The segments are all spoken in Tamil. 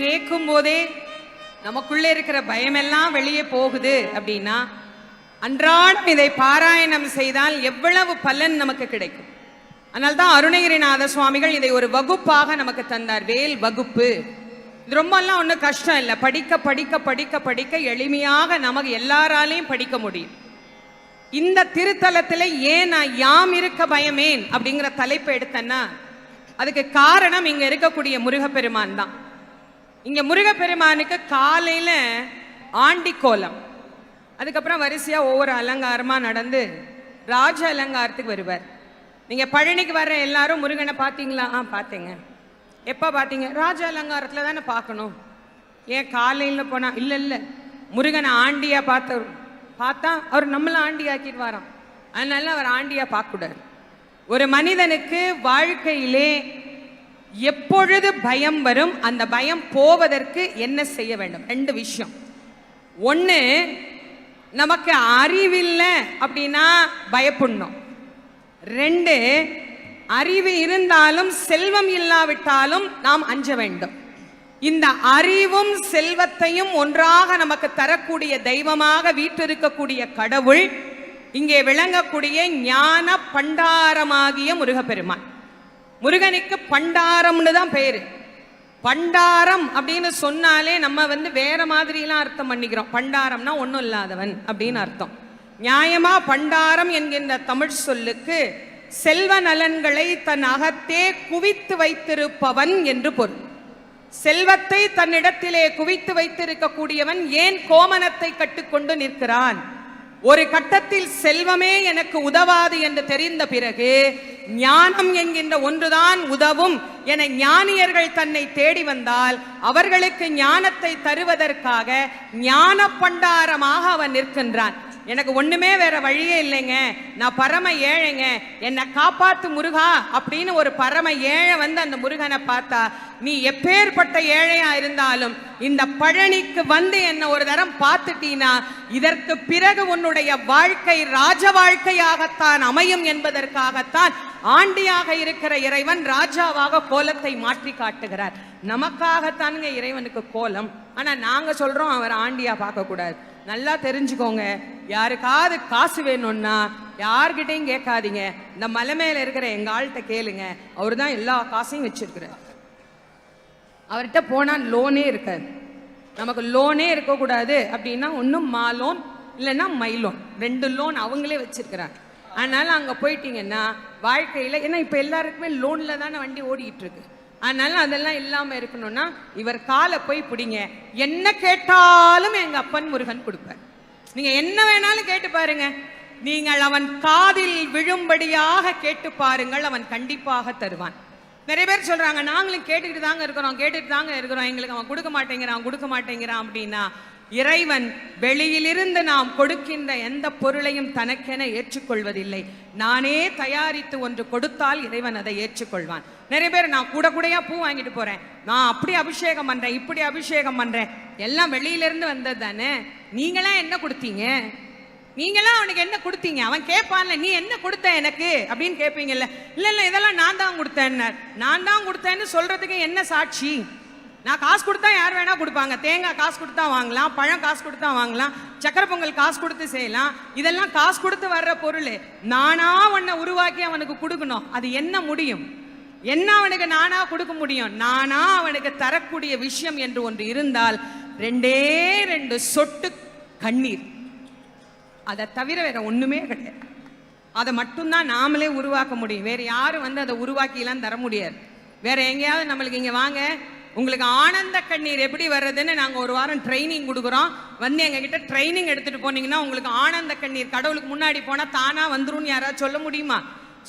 கேட்கும் போதே நமக்குள்ளே இருக்கிற பயமெல்லாம் வெளியே போகுது அப்படின்னா அன்றாடம் இதை பாராயணம் செய்தால் எவ்வளவு பலன் நமக்கு கிடைக்கும். அதனால் தான் அருணகிரிநாத சுவாமிகள் இதை ஒரு வகுப்பாக நமக்கு தந்தார் வேல் வகுப்பு. இது ரொம்பலாம் ஒன்றும் கஷ்டம் இல்லை. படிக்க படிக்க படிக்க படிக்க எளிமையாக நமக்கு எல்லாராலையும் படிக்க முடியும். இந்த திருத்தலத்தில் ஏன் நான் யாம் இருக்க பயமேன் அப்படிங்கிற தலைப்பு எடுத்தேன்னா அதுக்கு காரணம் இங்கே இருக்கக்கூடிய முருகப்பெருமான் தான். இங்க முருகப்பெருமானுக்கு காலையில ஆண்டி கோலம் அதுக்கப்புறம் வரிசையா ஒவ்வொரு அலங்காரமா நடந்து ராஜ அலங்காரத்துக்கு வருவார். நீங்க பழனிக்கு வர்ற எல்லாரும் முருகனை பார்த்தீங்களா ஆ பார்த்தேங்க எப்போ பார்த்தீங்க ராஜ அலங்காரத்துல தானே பார்க்கணும் ஏன் காலையில் போனா? இல்ல இல்ல. முருகனை ஆண்டியா பார்த்த பார்த்தா அவர் நம்மள ஆண்டி ஆக்கிடுவாராம் அதனால அவர் ஆண்டியா பார்க்கக்கூடாது. ஒரு மனிதனுக்கு வாழ்க்கையிலே எப்பொழுது பயம் வரும் அந்த பயம் போவதற்கு என்ன செய்ய வேண்டும்? ரெண்டு விஷயம். ஒன்று நமக்கு அறிவில்லை அப்படின்னா பயப்படணும். ரெண்டு அறிவு இருந்தாலும் செல்வம் இல்லாவிட்டாலும் நாம் அஞ்ச வேண்டும். இந்த அறிவும் செல்வத்தையும் ஒன்றாக நமக்கு தரக்கூடிய தெய்வமாக வீற்றிருக்கக்கூடிய கடவுள் இங்கே விளங்கக்கூடிய ஞான பண்டாரமாகிய முருகப்பெருமான். முருகனுக்கு பண்டாரம்னு தான் பேரு. பண்டாரம் அப்படின்னு சொன்னாலே நம்ம வந்து வேற மாதிரிலாம் அர்த்தம் பண்ணிக்கிறோம். பண்டாரம்னா ஒன்றும் இல்லாதவன் அப்படின்னு அர்த்தம். நியாயமா பண்டாரம் என்கின்ற தமிழ் சொல்லுக்கு செல்வ நலன்களை தன் அகத்தே குவித்து வைத்திருப்பவன் என்று பொருள். செல்வத்தை தன்னிடத்திலே குவித்து வைத்திருக்கக்கூடியவன் ஏன் கோமனத்தை கட்டுக்கொண்டு நிற்கிறான்? ஒரு கட்டத்தில் செல்வமே எனக்கு உதவாது என்று தெரிந்த பிறகு ஞானம் என்கின்ற ஒன்றுதான் உதவும் என ஞானியர்கள் தன்னை தேடி வந்தால் அவர்களுக்கு ஞானத்தை தருவதற்காக ஞான பண்டாரமாக அவன் நிற்கின்றான். எனக்கு ஒண்ணுமே வேற வழியே இல்லைங்க. நான் பரம ஏழைங்க. என்னை காப்பாத்து முருகா அப்படின்னு ஒரு பரம ஏழை வந்து அந்த முருகனை பார்த்தா நீ எப்பேற்பட்ட ஏழையா இருந்தாலும் இந்த பழனிக்கு வந்து என்ன ஒரு தரம் பார்த்துட்டீனா இதற்கு பிறகு உன்னுடைய வாழ்க்கை ராஜ வாழ்க்கையாகத்தான் அமையும் என்பதற்காகத்தான் ஆண்டியாக இருக்கிற இறைவன் ராஜாவாக கோலத்தை மாற்றி காட்டுகிறார். நமக்காகத்தானுங்க இறைவனுக்கு கோலம். ஆனா நாங்க சொல்றோம் அவர் ஆண்டியா பார்க்க கூடாது நல்லா தெரிஞ்சுக்கோங்க. யாருக்காவது காசு வேணும்னா யார்கிட்டையும் கேட்காதீங்க. இந்த மலை மேல இருக்கிற எங்க ஆள்கிட்ட கேளுங்க. அவர் தான் எல்லா காசையும் வச்சிருக்கிறார். அவர்கிட்ட போனால் லோனே இருக்காது. நமக்கு லோனே இருக்கக்கூடாது அப்படின்னா ஒன்றும் மா லோன் இல்லைன்னா மை லோன் ரெண்டு லோன் அவங்களே வச்சிருக்கிறாங்க. அதனால அங்கே போயிட்டீங்கன்னா வாழ்க்கையில் ஏன்னா இப்போ எல்லாருக்குமே லோனில் தானே வண்டி ஓடிக்கிட்டு இருக்கு. அதனால அதெல்லாம் இல்லாமல் இருக்கணும்னா இவர் காலை போய் பிடிங்க. என்ன கேட்டாலும் எங்கள் அப்பன் முருகன் கொடுப்பார். நீங்கள் என்ன வேணாலும் கேட்டு பாருங்க. நீங்கள் அவன் காதில் விழும்படியாக கேட்டு பாருங்கள் அவன் கண்டிப்பாக தருவான். நிறைய பேர் சொல்றாங்க நாங்களும் கேட்டுக்கிட்டு தாங்க இருக்கிறோம் கேட்டுட்டு தாங்க இருக்கிறோம். எங்களுக்கு அவன் கொடுக்க மாட்டேங்கிறான் கொடுக்க மாட்டேங்கிறான் அப்படின்னா இறைவன் வெளியிலிருந்து நாம் கொடுக்கின்ற எந்த பொருளையும் தனக்கென ஏற்றுக்கொள்வதில்லை. நானே தயாரித்து ஒன்று கொடுத்தால் இறைவன் அதை ஏற்றுக்கொள்வான். நிறைய பேர் நான் கூட கூடையா பூ வாங்கிட்டு போறேன். நான் அப்படி அபிஷேகம் பண்றேன் இப்படி அபிஷேகம் பண்றேன். எல்லாம் வெளியிலிருந்து வந்தது தானே? நீங்களா என்ன கொடுத்தீங்க? நீங்களாம் அவனுக்கு என்ன கொடுத்தீங்க? அவன் கேட்பான்ல நீ என்ன கொடுத்த எனக்கு? அப்படின்னு கேட்பீங்கல்ல. இல்ல இல்ல இதெல்லாம் நான் தான் கொடுத்தேன் நான் தான் கொடுத்தேன்னு சொல்றதுக்கு என்ன சாட்சி? நான் காசு கொடுத்தா யார் வேணா கொடுப்பாங்க. தேங்காய் காசு கொடுத்தா வாங்கலாம் பழம் காசு கொடுத்தா வாங்கலாம் சக்கரை பொங்கல் காசு கொடுத்து செய்யலாம். இதெல்லாம் காசு கொடுத்து வர்ற பொருள். நானா உன்னை உருவாக்கி அவனுக்கு கொடுக்கணும். அது என்ன முடியும்? என்ன அவனுக்கு நானா கொடுக்க முடியும்? நானா அவனுக்கு தரக்கூடிய விஷயம் என்று ஒன்று இருந்தால் ரெண்டே ரெண்டு சொட்டு கண்ணீர். அதை தவிர வேற ஒண்ணுமே கிடையாது. அதை மட்டும்தான் நாமளே உருவாக்க முடியும். வேற யாரும் வந்து அதை உருவாக்கிலாம் தர முடியாது. வேற எங்கேயாவது நம்மளுக்கு இங்க வாங்க. உங்களுக்கு ஆனந்த கண்ணீர் எப்படி வர்றதுன்னு நாங்கள் ஒரு வாரம் ட்ரைனிங் கொடுக்குறோம். வந்து எங்ககிட்ட ட்ரைனிங் எடுத்துட்டு போனீங்கன்னா உங்களுக்கு ஆனந்த கண்ணீர். கடவுளுக்கு முன்னாடி போனால் தானா வந்துரும்னு யாராவது சொல்ல முடியுமா?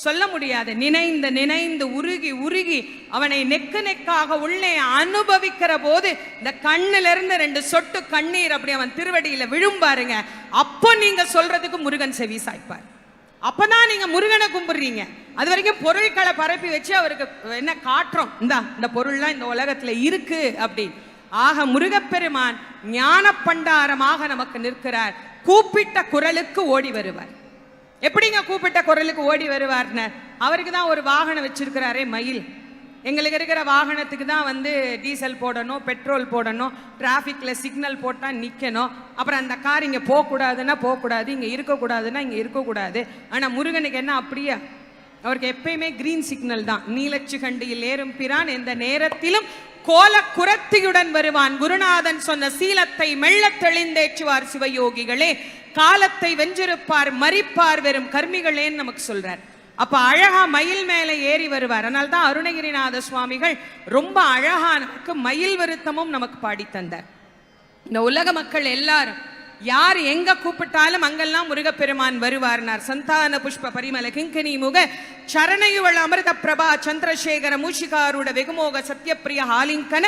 சொல்ல முடியாது. நினைந்து நினைந்து உருகி உருகி அவனை நெக்கு நெக்காக உள்ளே அனுபவிக்கிற போது இந்த கண்ணிலிருந்து ரெண்டு சொட்டு கண்ணீர் அப்படி அவன் திருவடியில விழும் பாருங்க. அப்போ நீங்க சொல்றதுக்கு முருகன் செவி சாய்ப்பார். அப்பதான் நீங்க முருகனை கும்பிடுறீங்க. அது வரைக்கும் பொருட்களை பரப்பி வச்சு அவருக்கு என்ன காட்டுறோம் இந்தா இந்த பொருள்லாம் இந்த உலகத்துல இருக்கு அப்படி ஆக முருகப்பெருமான் ஞான பண்டாரமாக நமக்கு நிற்கிறார். கூப்பிட்ட குரலுக்கு ஓடி வருவார். எப்படிங்க கூப்பிட்ட குரலுக்கு ஓடி வருவார்னு? அவருக்கு தான் ஒரு வாகனம் வச்சிருக்கிறாரே மயில். எங்களுக்கு இருக்கிற வாகனத்துக்கு தான் வந்து டீசல் போடணும் பெட்ரோல் போடணும் டிராஃபிக்கில் சிக்னல் போட்டால் நிற்கணும் அப்புறம் அந்த கார் இங்கே போகக்கூடாதுன்னா போகக்கூடாது இங்கே இருக்கக்கூடாதுன்னா இங்கே இருக்கக்கூடாது. ஆனால் முருகனுக்கு என்ன அப்படியா? அவருக்கு எப்பயுமே கிரீன் சிக்னல் தான். நீலச்சிகண்டியில் ஏறும் பிரான் எந்த நேரத்திலும் கோல குரத்தியுடன் வருவான். குருநாதன் சொன்ன சீலத்தை மெல்ல தெளிந்தேற்றுவார் சிவயோகிகளே. காலத்தை வென்றிருப்பார் மறிப்பார் வெறும் கர்மிகளேன்னு நமக்கு சொல்றார். அப்ப அழகா மயில் மேல ஏறி வருவார். அதனால தான் அருணகிரிநாத சுவாமிகள் ரொம்ப அழகா நமக்கு மயில் வருத்தமும் நமக்கு பாடித்தந்தார் இந்த உலக மக்கள் எல்லாரும் யார் எங்க கூப்பிட்டாலும் அங்கெல்லாம் முருகப்பெருமான் வருவார்னார். சந்தான புஷ்ப பரிமல கிங்கனி முக சரணையுவள் அமிர்த பிரபா சந்திரசேகர மூஷிகாருட வெகுமோக சத்யப்பிரிய ஹாலிங்கன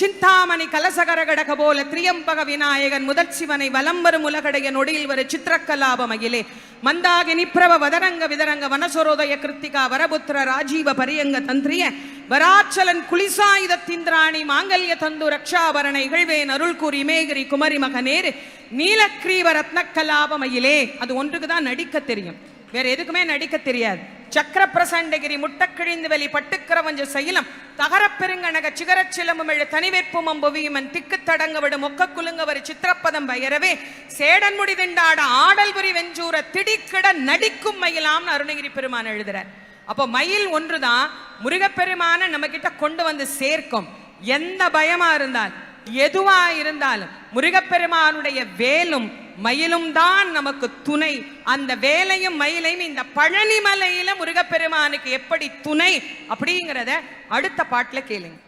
சிந்தாமணி கலசகரகடக போல திரியம்பக விநாயகன் முதற் சிவனை வலம் வரும் உலகடைய நொடியில் வரும் சித்திரக்கலாப மகிலே மந்தாகினி பிரவ வதரங்க விதரங்க வனசரோதய கிருத்திகா வரபுத்திர ராஜீவ பரியங்க தந்திரிய வராச்சலன் குளிசாயுத திந்திராணி மாங்கல்ய தந்து ரக்ஷாபரண இகழ்வேன் அருள் கூறி மேகிரி குமரி மகனேரு நீலக்ரீவ ரத்னக்கலாபமயிலே. அது ஒன்றுக்கு தான் நடிக்க தெரியும். வேற எதுக்குமே நடிக்க தெரியாது. சக்கர பிரசண்டகிரி முட்டக்கிழிந்து வெளி பட்டுக்கரவஞ்ச சைலம் தகரப்பெருங்கனக சிகரச் சிலம்புமிழ தனிவேற்பும் அம்புவியுமன் திக்கு தடங்க விடும் ஒக்க குலுங்க ஒரு சித்திரப்பதம் பயரவே சேடன் முடி திண்டாட ஆடல் புரி வெஞ்சூர திடிக்கிட நடிக்கும் மயிலாம்னு அருணகிரி பெருமான் எழுதுறார். அப்போ மயில் ஒன்றுதான் முருகப்பெருமான நம்ம கிட்ட கொண்டு வந்து சேர்க்கும். எந்த பயமா இருந்தால் எதுவா இருந்தாலும் முருகப்பெருமானுடைய வேலும் மயிலும் தான் நமக்கு துணை. அந்த வேலையும் மயிலையும் இந்த பழனிமலையில முருகப்பெருமானுக்கு எப்படி துணை அப்படிங்கிறத அடுத்த பாட்டுல கேளுங்க.